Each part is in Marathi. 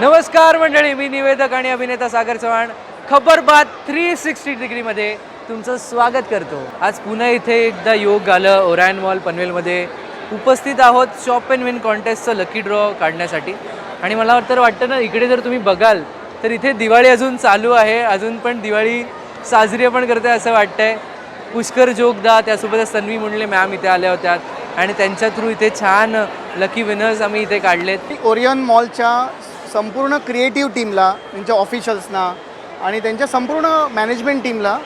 नमस्कार मंडळी मी निवेदक आणि अभिनेता सागर चव्हाण. खबर बात थ्री सिक्स्टी डिग्रीमध्ये तुमचं स्वागत करतो. आज पुन्हा इथे एकदा योग आलं ओरायन मॉल पनवेलमध्ये. उपस्थित आहोत शॉप अँड विन कॉन्टेस्टचं लकी ड्रॉ काढण्यासाठी. आणि मला तर वाटतं ना इकडे जर तुम्ही बघाल तर इथे दिवाळी अजून चालू आहे. अजून पण दिवाळी साजरी पण करते असं वाटतंय. पुष्कर जोगदा त्यासोबतच तन्वी मुंडले मॅम इथे आल्या होत्या. आणि त्यांच्या थ्रू इथे छान लकी विनर्स आम्ही इथे काढलेत. ओरियन मॉलच्या संपूर्ण क्रिएटिव्ह टीमला त्यांच्या ऑफिशल्सना आणि त्यांच्या संपूर्ण मॅनेजमेंट टीमला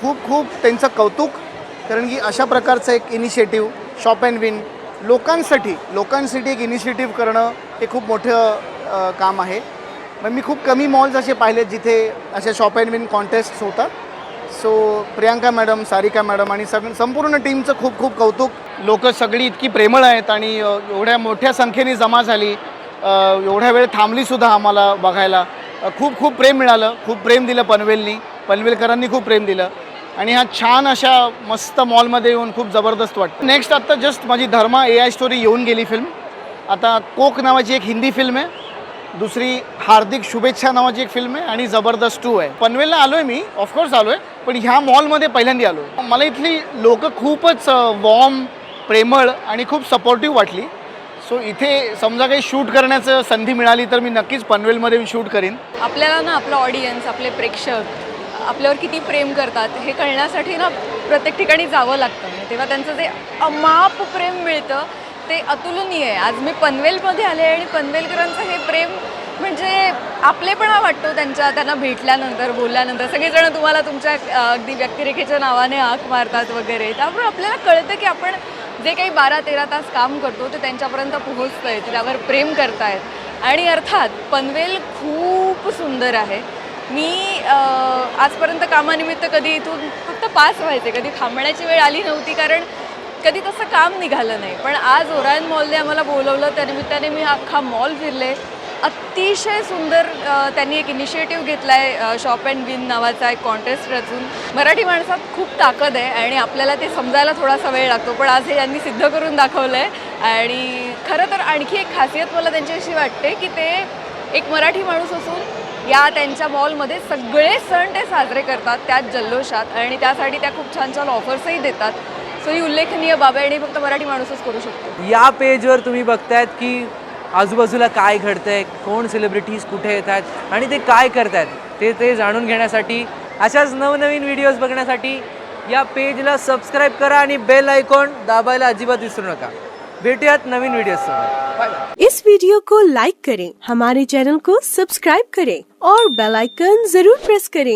खूप खूप त्यांचं कौतुक कारण की अशा प्रकारचं एक इनिशिएटिव्ह शॉप अँड विन लोकांसाठी लोकांसाठी एक इनिशिएटिव्ह करणं हे खूप मोठं काम आहे. मग मी खूप कमी मॉल्स असे पाहिलेत जिथे असे शॉप अँड विन कॉन्टेस्ट होतात. So Priyanka madam Sarika madam आणि सग संपूर्ण टीमचं खूप खूप कौतुक. लोक सगळी इतकी प्रेमळ आहेत आणि एवढ्या मोठ्या संख्येने जमा झाली. एवढ्या वेळ थांबलीसुद्धा आम्हाला बघायला. खूप खूप प्रेम मिळालं. खूप प्रेम दिलं पनवेलनी. पनवेलकरांनी खूप प्रेम दिलं. आणि ह्या छान अशा मस्त मॉलमध्ये येऊन खूप जबरदस्त वाटतं. नेक्स्ट आत्ता जस्ट माझी धर्मा ए आय स्टोरी येऊन गेली फिल्म आता कोक नावाची एक हिंदी फिल्म आहे. दुसरी हार्दिक शुभेच्छा नावाची एक फिल्म आहे आणि जबरदस्त टू आहे. पनवेलला आलो आहे मी. ऑफकोर्स आलो आहे पण ह्या मॉलमध्ये पहिल्यांदा आलो आहे मला इथली लोकं खूपच वॉर्म प्रेमळ आणि खूप सपोर्टिव्ह वाटली. सो इथे समजा काही शूट करण्याचं संधी मिळाली तर मी नक्कीच पनवेलमध्ये मी शूट करीन. आपल्याला ना आपलं ऑडियन्स आपले प्रेक्षक आपल्यावर किती प्रेम करतात हे कळण्यासाठी ना प्रत्येक ठिकाणी जावं लागतं. म्हणजे तेव्हा त्यांचं जे अमाप प्रेम मिळतं ते अतुलनीय आहे. आज मी पनवेलमध्ये आले आणि पनवेलकरांचं हे प्रेम म्हणजे आपलेपणा वाटतो त्यांच्या त्यांना भेटल्यानंतर बोलल्यानंतर. सगळेजण तुम्हाला तुमच्या अगदी व्यक्तिरेखेच्या नावाने आख मारतात वगैरे. त्यामुळे आपल्याला कळतं की आपण जे काही बारा तेरा तास काम करतो ते त्यांच्यापर्यंत पोहोचतं आहे त्यावर प्रेम करतायत. आणि अर्थात पनवेल खूप सुंदर आहे. मी आजपर्यंत कामानिमित्त कधी इथून फक्त पास व्हायचे कधी थांबण्याची वेळ आली नव्हती कारण कधी तसं काम निघालं नाही. पण आज ओरायन मॉलने आम्हाला बोलवलं त्यानिमित्ताने मी अख्खा मॉल फिरले. अतिशय सुंदर त्यांनी एक इनिशिएटिव्ह घेतला आहे शॉप अँड विन नावाचा एक कॉन्टेस्ट रचून. मराठी माणसात खूप ताकद आहे आणि आपल्याला ते समजायला थोडासा वेळ लागतो पण आज हे यांनी सिद्ध करून दाखवलं आहे आणि खरं तर आणखी एक खासियत मला त्यांची अशी वाटते की ते एक मराठी माणूस असून या त्यांच्या मॉलमध्ये सगळे सण ते साजरे करतात त्याच जल्लोषात. आणि त्यासाठी त्या खूप छान छान ऑफर्सही देतात. सो ही उल्लेखनीय बाब आहे आणि फक्त मराठी माणूसच करू शकतो. या पेजवर तुम्ही बघतायत की आजूबाजूला काय घडतंय कोण सेलिब्रिटीज कुठे येत आहेत आणि ते काय करतायत ते ते जाणून घेण्यासाठी अशाच नवनवीन व्हिडिओज बघण्यासाठी या पेजला सबस्क्राईब करा आणि बेल आयकॉन दाबायला अजिबात विसरू नका. भेटूयात नवीन व्हिडिओसोबत इस वीडियो को लाइक करें हमारे चैनल को सब्सक्राइब करें और बेल आइकन जरूर प्रेस करें।